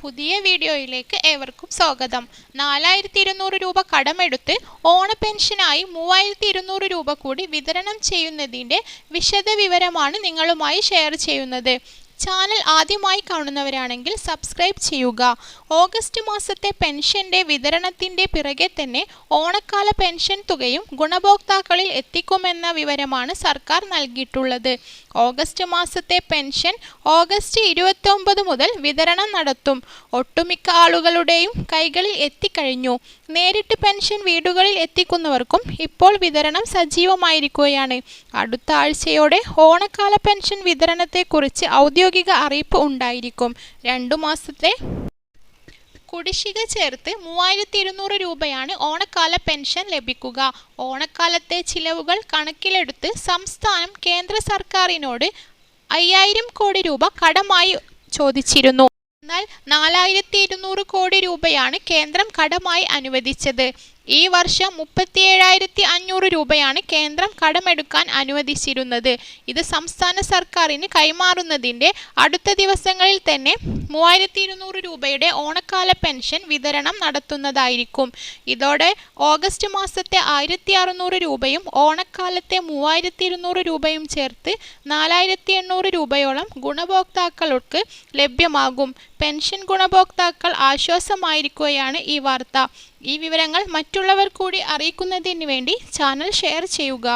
പുതിയ വീഡിയോയിലേക്ക് ഏവർക്കും സ്വാഗതം. നാലായിരത്തി ഇരുന്നൂറ് രൂപ കടമെടുത്ത് ഓണ പെൻഷനായി മൂവായിരത്തി ഇരുന്നൂറ് രൂപ കൂടി വിതരണം ചെയ്യുന്നതിന്റെ വിശദവിവരമാണ് നിങ്ങളുമായി ഷെയർ ചെയ്യുന്നത്. ചാനൽ ആദ്യമായി കാണുന്നവരാണെങ്കിൽ സബ്സ്ക്രൈബ് ചെയ്യുക. ഓഗസ്റ്റ് മാസത്തെ പെൻഷന്റെ വിതരണത്തിന്റെ പിറകെ തന്നെ ഓണക്കാല പെൻഷൻ തുകയും ഗുണഭോക്താക്കളിൽ എത്തിക്കുമെന്ന വിവരമാണ് സർക്കാർ നൽകിയിട്ടുള്ളത്. ഓഗസ്റ്റ് മാസത്തെ പെൻഷൻ ഓഗസ്റ്റ് ഇരുപത്തൊമ്പത് മുതൽ വിതരണം നടത്തും. ഒട്ടുമിക്ക ആളുകളുടെയും കൈകളിൽ എത്തിക്കഴിഞ്ഞു. നേരിട്ട് പെൻഷൻ വീടുകളിൽ എത്തിക്കുന്നവർക്കും ഇപ്പോൾ വിതരണം സജീവമായിരിക്കുകയാണ്. അടുത്ത ആഴ്ചയോടെ ഓണക്കാല പെൻഷൻ വിതരണത്തെക്കുറിച്ച് ഔദ്യോഗിക അറിയിപ്പ് ഉണ്ടായിരിക്കും. രണ്ടു മാസത്തെ കുടിശ്ശിക ചേർത്ത് മൂവായിരത്തി ഇരുന്നൂറ് രൂപയാണ് ഓണക്കാല പെൻഷൻ ലഭിക്കുക. ഓണക്കാലത്തെ ചിലവുകൾ കണക്കിലെടുത്ത് സംസ്ഥാനം കേന്ദ്ര സർക്കാരിനോട് അയ്യായിരം കോടി രൂപ കടമായി ചോദിച്ചിരുന്നു. എന്നാൽ നാലായിരത്തി ഇരുന്നൂറ് കോടി രൂപയാണ് കേന്ദ്രം കടമായി അനുവദിച്ചത്. ഈ വർഷം മുപ്പത്തിയേഴായിരത്തി അഞ്ഞൂറ് രൂപയാണ് കേന്ദ്രം കടമെടുക്കാൻ അനുവദിച്ചിരുന്നത്. ഇത് സംസ്ഥാന സർക്കാരിന് കൈമാറുന്നതിന്റെ അടുത്ത ദിവസങ്ങളിൽ തന്നെ മൂവായിരത്തി ഇരുന്നൂറ് രൂപയുടെ ഓണക്കാല പെൻഷൻ വിതരണം നടത്തുന്നതായിരിക്കും. ഇതോടെ ഓഗസ്റ്റ് മാസത്തെ ആയിരത്തി അറുന്നൂറ് രൂപയും ഓണക്കാലത്തെ മൂവായിരത്തി ഇരുന്നൂറ് രൂപയും ചേർത്ത് നാലായിരത്തി എണ്ണൂറ് രൂപയോളം ഗുണഭോക്താക്കൾക്ക് ലഭ്യമാകും. പെൻഷൻ ഗുണഭോക്താക്കൾ ആശ്വാസമായിരിക്കുകയാണ് ഈ വാർത്ത. ഈ വിവരങ്ങൾ മറ്റുള്ളവർ കൂടി അറിയിക്കുന്നതിന് വേണ്ടി ചാനൽ ഷെയർ ചെയ്യുക.